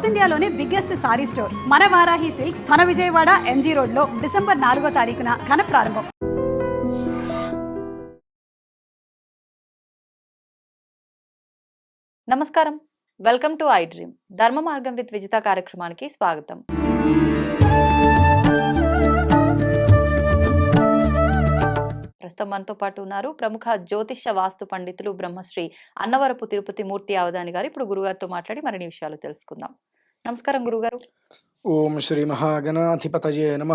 South ఇండియాలోనే biggest sorry store. మన Varahi silks మన విజయవాడ ఎంజీ రోడ్లో డిసెంబర్ నాలుగో తారీఖున ఘన ప్రారంభం. నమస్కారం. Welcome to I dream. Dharma Margam with Vijitha కార్యక్రమానికి స్వాగతం. ప్రస్తుతం మనతో పాటు ఉన్నారు ప్రముఖ జ్యోతిష వాస్తు పండితులు బ్రహ్మశ్రీ అన్నవరపు తిరుపతి మూర్తి అవధాని గారు. ఇప్పుడు గురుగారితో మాట్లాడి మరిన్ని విషయాలు తెలుసుకుందాం. నమస్కారం గురుగారు. ఓం శ్రీ మహాగణాధిపతయే నమ.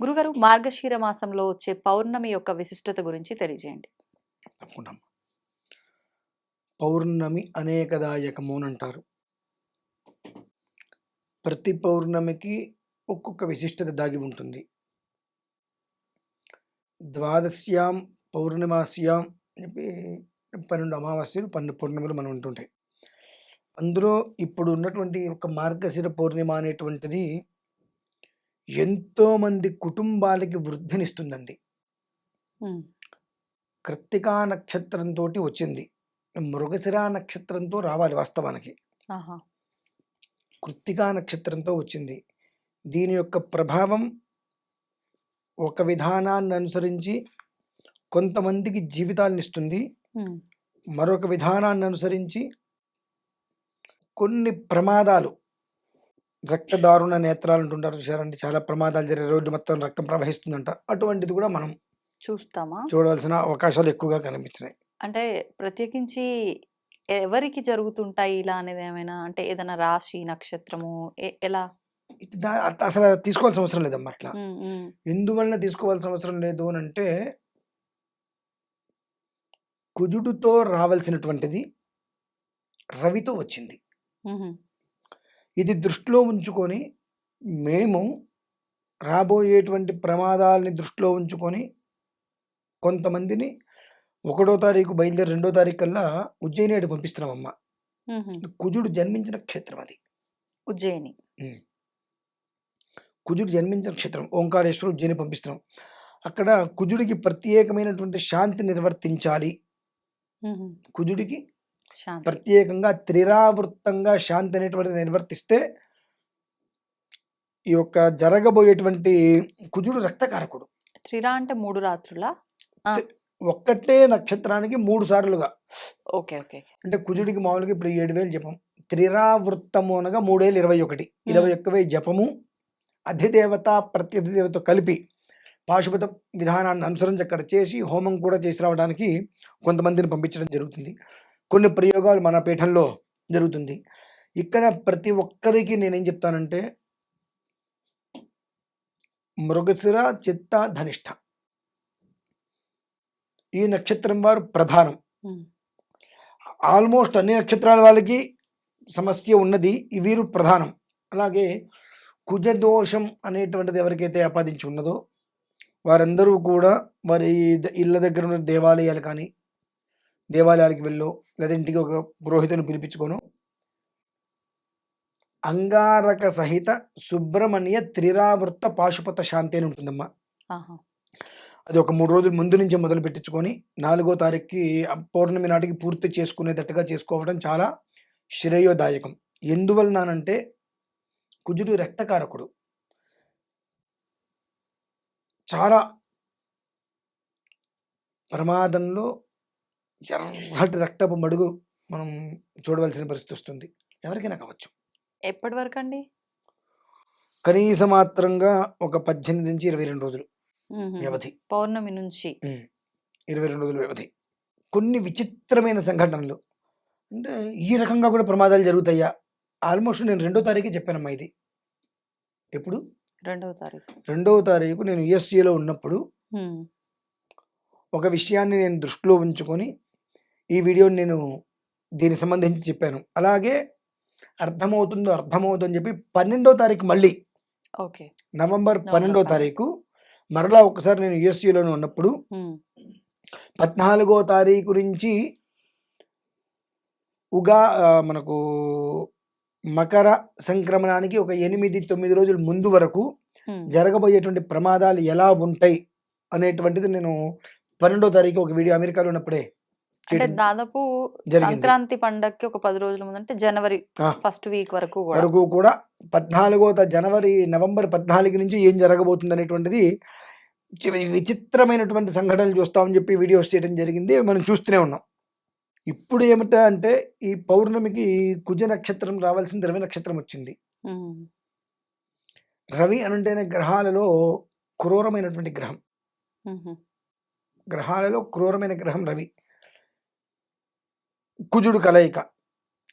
గురుగారు మార్గశీర మాసంలో వచ్చే పౌర్ణమి యొక్క విశిష్టత గురించి తెలియజేయండి. తప్పకుండా. పౌర్ణమి అనేకదాయకము అని అంటారు ప్రతి పౌర్ణమికి ఒక్కొక్క విశిష్టత దాగి ఉంటుంది. ద్వాదశ్యాం పౌర్ణమాస్యాం చెప్పి పన్నెండు అమావాస్యలు పన్నెండు పౌర్ణములు మనం ఉంటుంటాయి అందులో ఇప్పుడు ఉన్నటువంటి ఒక మార్గశిర పౌర్ణిమ అనేటువంటిది ఎంతో మంది కుటుంబాలకి వృద్ధినిస్తుందండి. కృత్తికా నక్షత్రంతో వచ్చింది. మృగశిర నక్షత్రంతో రావాలి వాస్తవానికి. కృత్తికా నక్షత్రంతో వచ్చింది. దీని యొక్క ప్రభావం ఒక విధానాన్ని అనుసరించి కొంతమందికి జీవితాలను ఇస్తుంది మరొక విధానాన్ని అనుసరించి కొన్ని ప్రమాదాలు. రక్తదారుణ నేత్రాలు అంటుంటారు చూసారండి చాలా ప్రమాదాలు జరిగే రోడ్డు మొత్తం రక్తం ప్రవహిస్తుందంట. అటువంటిది కూడా మనం చూస్తామా? చూడవలసిన అవకాశాలు ఎక్కువగా కనిపించినాయి. అంటే ప్రత్యేకించి ఎవరికి జరుగుతుంటాయి ఇలా అనేది ఏమైనా? అంటే ఏదైనా రాశి నక్షత్రము ఎలా? ఇది దా- అట్లా అసలు తీసుకోవాల్సిన అవసరం లేదమ్మా అట్లా. ఉమ్, ఉమ్, ఎందువలన తీసుకోవాల్సిన అవసరం లేదు అని అంటే కుజుడుతో రావాల్సినటువంటిది రవితో వచ్చింది. ఇది దృష్టిలో ఉంచుకొని మేము రాబోయేటువంటి ప్రమాదాలని దృష్టిలో ఉంచుకొని కొంతమందిని ఒకటో తారీఖు బయలుదేరి రెండో తారీఖు కల్లా ఉజ్జయిని అటు పంపిస్తున్నామమ్మా. కుజుడు జన్మించిన క్షేత్రం అది. ఉజ్జయిని. కుజుడు జన్మించిన క్షేత్రం ఓంకారేశ్వరం ఉజ్జయిని పంపిస్తున్నాం. అక్కడ కుజుడికి ప్రత్యేకమైనటువంటి శాంతి నిర్వర్తించాలి. కుజుడికి ప్రత్యేకంగా త్రిరావృత్తంగా శాంతి అనేటువంటిది నిర్వర్తిస్తే ఈ యొక్క జరగబోయేటువంటి కుజుడు రక్తకారకుడు. త్రిరా అంటే మూడు రాత్రులా? ఒక్కటే నక్షత్రానికి మూడు సార్లుగా. ఓకే ఓకే అంటే కుజుడికి మామూలుగా ఇప్పుడు ఏడు వేలు జపం. త్రిరావృత్తము అనగా మూడేళ్ళు ఇరవై ఒకటి. ఇరవై ఒక్క వెయ్యి జపము అధిదేవత ప్రత్యధిదేవత కలిపి పాశుపత విధానాన్ని అనుసరించి అక్కడ చేసి హోమం కూడా చేసి రావడానికి కొంతమందిని పంపించడం జరుగుతుంది. కొన్ని ప్రయోగాలు మన పీఠంలో జరుగుతుంది. ఇక్కడ ప్రతి ఒక్కరికి నేనేం చెప్తానంటే మృగశిర చిత్త ధనిష్ట. ఈ నక్షత్రం వారు ప్రధానం. ఆల్మోస్ట్ అన్ని నక్షత్రాల వాళ్ళకి సమస్య ఉన్నది ఈ వీరు ప్రధానం. అలాగే కుజదోషం అనేటువంటిది ఎవరికైతే ఆపాదించి ఉన్నదో వారందరూ కూడా వారి ఇళ్ళ దగ్గర ఉన్న దేవాలయాలు కానీ దేవాలయాలకు వెళ్ళో లేదా ఇంటికి ఒక పురోహితుని పిలిపించుకోను. అంగారక సహిత సుబ్రహ్మణ్య త్రిరావృత్త పాశుపత శాంతి అని ఉంటుందమ్మా. అది ఒక మూడు రోజుల ముందు నుంచే మొదలు పెట్టించుకొని నాలుగో తారీఖుకి పౌర్ణమి నాటికి పూర్తి చేసుకునేటట్టుగా చేసుకోవడం చాలా శ్రేయోదాయకం. ఎందువలనంటే కుజుడు రక్తకారకుడు. చాలా ప్రమాదంలో ఎర్రటి రక్తపు మడుగు మనం చూడవలసిన పరిస్థితి వస్తుంది. ఎవరికైనా కావచ్చు. ఎప్పటి వరకు అండి కనీస మాత్రంగా ఒక పద్దెనిమిది నుంచి ఇరవై రెండు రోజులు వ్యవధి. పౌర్ణమి నుంచి. ఇరవై రెండు రోజుల వ్యవధి. కొన్ని విచిత్రమైన సంఘటనలు. అంటే ఈ రకంగా కూడా ప్రమాదాలు జరుగుతాయా? ఆల్మోస్ట్ నేను రెండో తారీఖే చెప్పానమ్మా ఇది. ఎప్పుడు? రెండవ తారీఖు. రెండవ తారీఖు నేను యుఎస్ఏలో ఉన్నప్పుడు ఒక విషయాన్ని నేను దృష్టిలో ఉంచుకొని ఈ వీడియోని నేను దీనికి సంబంధించి చెప్పాను. అలాగే అర్థమవుతుందో అర్థమవుతుందో అని చెప్పి పన్నెండో తారీఖు మళ్ళీ ఓకే. నవంబర్ పన్నెండో. తారీఖు మరలా ఒకసారి నేను యుఎస్ఏలోనే ఉన్నప్పుడు పద్నాలుగో తారీఖు నుంచి ఉగా మనకు మకర సంక్రమణానికి ఒక ఎనిమిది తొమ్మిది రోజుల ముందు వరకు జరగబోయేటువంటి ప్రమాదాలు ఎలా ఉంటాయి అనేటువంటిది నేను పన్నెండో తారీఖు ఒక వీడియో అమెరికాలో ఉన్నప్పుడే అంటే దాదాపు సంక్రాంతి పండగకి ఒక పది రోజుల ముందు అంటే జనవరి. ఫస్ట్ వీక్ వరకు వరకు కూడా పద్నాలుగో జనవరి నవంబర్ పద్నాలుగు నుంచి ఏం జరగబోతుంది అనేటువంటిది విచిత్రమైనటువంటి సంఘటనలు చూస్తామని చెప్పి వీడియోస్ చేయడం జరిగింది. మనం చూస్తూనే ఉన్నాం. ఇప్పుడు ఏమిటా అంటే ఈ పౌర్ణమికి కుజ నక్షత్రం రావాల్సిన రవి నక్షత్రం వచ్చింది. రవి అనంటేనే గ్రహాలలో క్రూరమైనటువంటి గ్రహం. గ్రహాలలో క్రూరమైన గ్రహం రవి. కుజుడు కలయిక.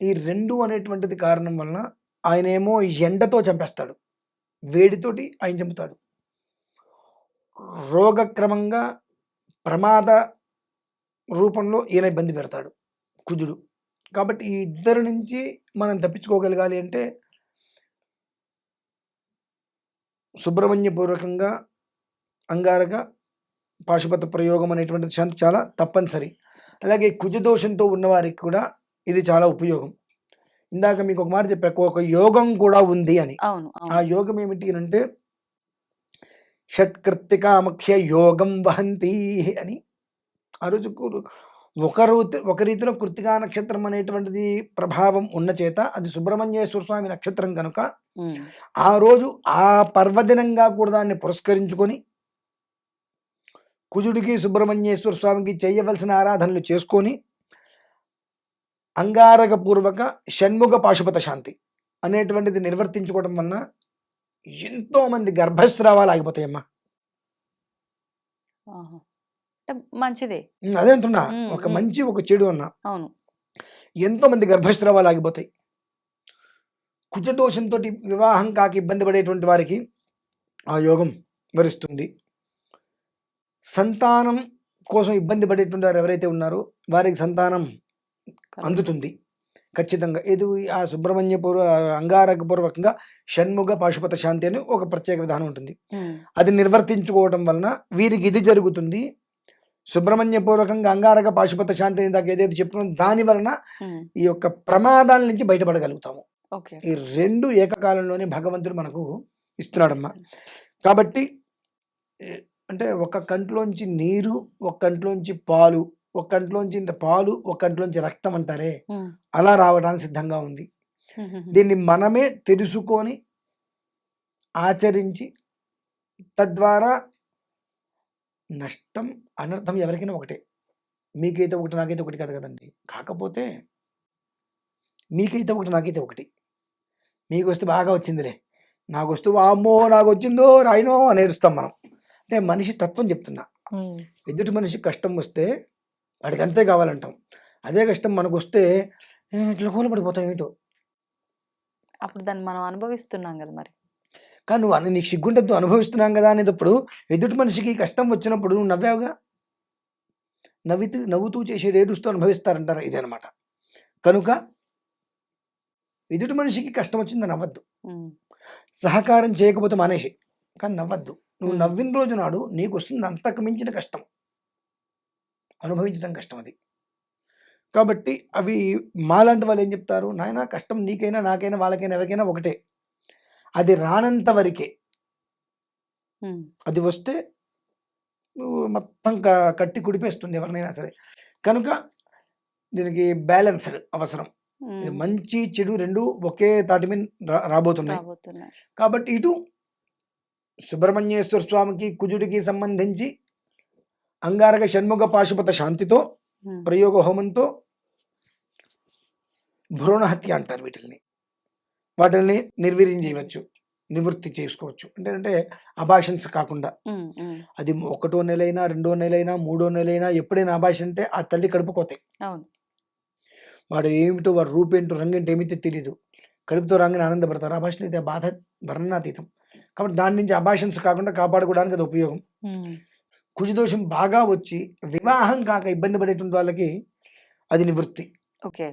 ఈ రెండు అనేటువంటిది కారణం వలన ఆయనేమో ఎండతో చంపేస్తాడు. వేడితోటి ఆయన చంపుతాడు. రోగక్రమంగా ప్రమాద రూపంలో ఈయన ఇబ్బంది పెడతాడు కుజుడు. కాబట్టి ఈ ఇద్దరి నుంచి మనం తప్పించుకోగలగాలి అంటే సుబ్రహ్మణ్యపూర్వకంగా అంగారక పాశుపత ప్రయోగం అనేటువంటిది శాంతి చాలా తప్పనిసరి. అలాగే కుజదోషంతో ఉన్నవారికి కూడా ఇది చాలా ఉపయోగం. ఇందాక మీకు ఒక మాట చెప్పాక ఒక యోగం కూడా ఉంది అని. ఆ యోగం ఏమిటి అని అంటే షట్కృత్తికామఖ్య యోగం వహంతి అని. ఆ రోజు ఒక ఒక రీతిలో కృత్తికా నక్షత్రం అనేటువంటిది ప్రభావం ఉన్న చేత అది సుబ్రహ్మణ్యేశ్వర స్వామి నక్షత్రం కనుక ఆ రోజు ఆ పర్వదినంగా కూడా దాన్ని పురస్కరించుకొని కుజుడికి సుబ్రహ్మణ్యేశ్వర స్వామికి చేయవలసిన ఆరాధనలు చేసుకొని అంగారకపూర్వక షణ్ముఖ పాశుపత శాంతి అనేటువంటిది నిర్వర్తించుకోవడం వలన ఎంతో మంది గర్భస్రావాలు ఆగిపోతాయమ్మా. మంచిదే. అదే అంటున్నా. ఒక. మంచి ఒక చెడు అన్నా అవును. ఎంతో మంది గర్భస్రావాలు ఆగిపోతాయి. కుజదోషంతో వివాహం కాక ఇబ్బంది పడేటువంటి వారికి ఆ యోగం వరిస్తుంది. సంతానం కోసం ఇబ్బంది పడేటువంటి వారు ఎవరైతే ఉన్నారో వారికి సంతానం అందుతుంది. ఖచ్చితంగా. ఇది ఆ సుబ్రహ్మణ్య పూర్వ అంగారక పూర్వకంగా షణ్ముఖ పాశుపత శాంతి అని ఒక ప్రత్యేక విధానం ఉంటుంది. అది నిర్వర్తించుకోవడం వలన వీరికి ఇది జరుగుతుంది. సుబ్రహ్మణ్య పూర్వకంగా అంగారక పాశుపత శాంతి అని దాకా ఏదైతే చెప్పుకున్నాం దాని వలన ఈ యొక్క ప్రమాదాల నుంచి బయటపడగలుగుతాము. ఈ రెండు ఏకకాలంలోనే భగవంతుడు మనకు ఇస్తున్నాడమ్మా. కాబట్టి అంటే ఒక కంట్లోంచి నీరు ఒక కంట్లోంచి పాలు ఒక కంట్లోంచి ఇంత పాలు ఒక కంట్లోంచి రక్తం అంటారే? అలా రావడానికి సిద్ధంగా ఉంది. దీన్ని మనమే తెలుసుకొని ఆచరించి తద్వారా నష్టం అనర్థం ఎవరికైనా ఒకటే. మీకైతే ఒకటి నాకైతే ఒకటి కాదు కదండి. కాకపోతే మీకైతే ఒకటి నాకైతే ఒకటి. మీకు వస్తే బాగా వచ్చిందిలే. నాకు వస్తూ అమ్మో నాకు వచ్చిందో రాయినో అని ఏడుస్తాం మనం. అంటే మనిషి తత్వం చెప్తున్నా. ఎదుటి మనిషి కష్టం వస్తే వాడికి అంతే కావాలంటాం. అదే కష్టం మనకు వస్తే "ఏ, ఇట్లా కూలబడిపోతాం ఏంటో. అప్పుడు దాన్ని మనం అనుభవిస్తున్నాం కదా మరి. కానీ నువ్వు అను- నీకు సిగ్గుంటద్దు అనుభవిస్తున్నాం కదా అనేటప్పుడు ఎదుటి మనిషికి కష్టం వచ్చినప్పుడు నువ్వు నవ్వావుగా? నవ్వుతూ నవ్వుతూ చేసే ఏడుస్తూ అనుభవిస్తారంటారు? ఇదనమాట కనుక ఎదుటి మనిషికి కష్టం వచ్చింది నవ్వద్దు. ఉమ్, సహకారం చేయకపోతే మానేసి. కానీ నవ్వద్దు. నువ్వు. నవ్విన రోజు నాడు నీకు వస్తుంది అంతకు మించిన కష్టం. అనుభవించడం కష్టం అది. కాబట్టి అవి మాలాంటి వాళ్ళు ఏం చెప్తారు? నాయన కష్టం నీకైనా నాకైనా వాళ్ళకైనా ఎవరికైనా ఒకటే. అది రానంత వరకే. అది వస్తే నువ్వు మొత్తం కట్టి కుడిపేస్తుంది ఎవరినైనా సరే. కనుక దీనికి బ్యాలెన్స్డ్ అవసరం. మంచి చెడు రెండు ఒకే తాటి మీద రాబోతున్నాయి. కాబట్టి ఇటు సుబ్రహ్మణ్యేశ్వర స్వామికి కుజుడికి సంబంధించి అంగారక షణ్ముఖ పాశుపత శాంతితో ప్రయోగ హోమంతో భ్రూణ హత్య అంటారు వీటిని వాటిని నిర్వీర్యం చేయవచ్చు నివృత్తి చేసుకోవచ్చు. అంటే అంటే అభాషన్స్ కాకుండా. అది ఒకటో నెలైనా రెండో నెలైనా మూడో నెలైనా ఎప్పుడైనా అభాష అంటే ఆ తల్లి కడుపుకోతాయి వాడు ఏమిటో వాడు రూపేంటో రంగేంటో ఏమిటో తెలియదు కడుపుతో రాగానే ఆనందపడతారు. అభాషణ అయితే బాధ వర్ణనాతీతం. కాబట్టి దాని నుంచి అభాషన్స్ కాకుండా కాపాడుకోవడానికి అది ఉపయోగం. కుజదోషం బాగా వచ్చి వివాహం కాక ఇబ్బంది పడేటువంటి వాళ్ళకి అది నివృత్తి. ఓకే.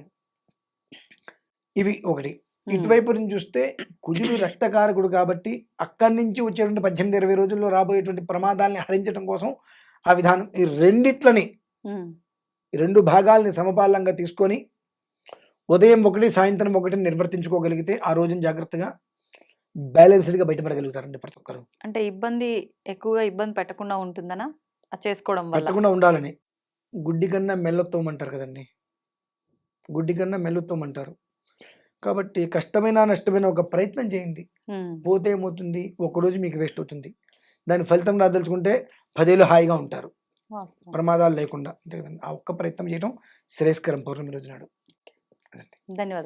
ఇవి ఒకటి. ఇటువైపు నుంచి చూస్తే కుజుడు రక్తకారకుడు కాబట్టి అక్కడి నుంచి వచ్చేటువంటి పద్దెనిమిది ఇరవై రోజుల్లో రాబోయేటువంటి ప్రమాదాలని హరించడం కోసం ఆ విధానం ఈ రెండిట్లని రెండు భాగాల్ని సమపాలంగా తీసుకొని ఉదయం ఒకటి సాయంత్రం ఒకటి నిర్వర్తించుకోగలిగితే ఆ రోజున జాగ్రత్తగా బ్యాలెన్స్డ్గా బయటపడగలుగుతారండి ప్రతి ఒక్కరు. అంటే ఇబ్బంది ఎక్కువగా ఇబ్బంది పెట్టకుండా ఉంటుందనా? అది చేసుకోవడం వల్ల. పెట్టకుండా ఉండాలని. గుడ్డి కన్నా మెల్లొత్తమంటారు కదండి. గుడ్డి కన్నా మెల్లొత్తమంటారు కాబట్టి కష్టమైన నష్టమైన ఒక ప్రయత్నం చేయండి. ఉమ్, పోతే ఏమవుతుంది? ఒకరోజు మీకు వేస్ట్ అవుతుంది. దాని ఫలితం రాదలుచుకుంటే పదేళ్ళు హాయిగా ఉంటారు. వాస్తవం. ప్రమాదాలు లేకుండా. అంతే కదండి. ఆ ఒక్క ప్రయత్నం చేయడం శ్రేయస్కరం. పౌర్ణమి రోజు నాడు. ధన్యవాదాలు.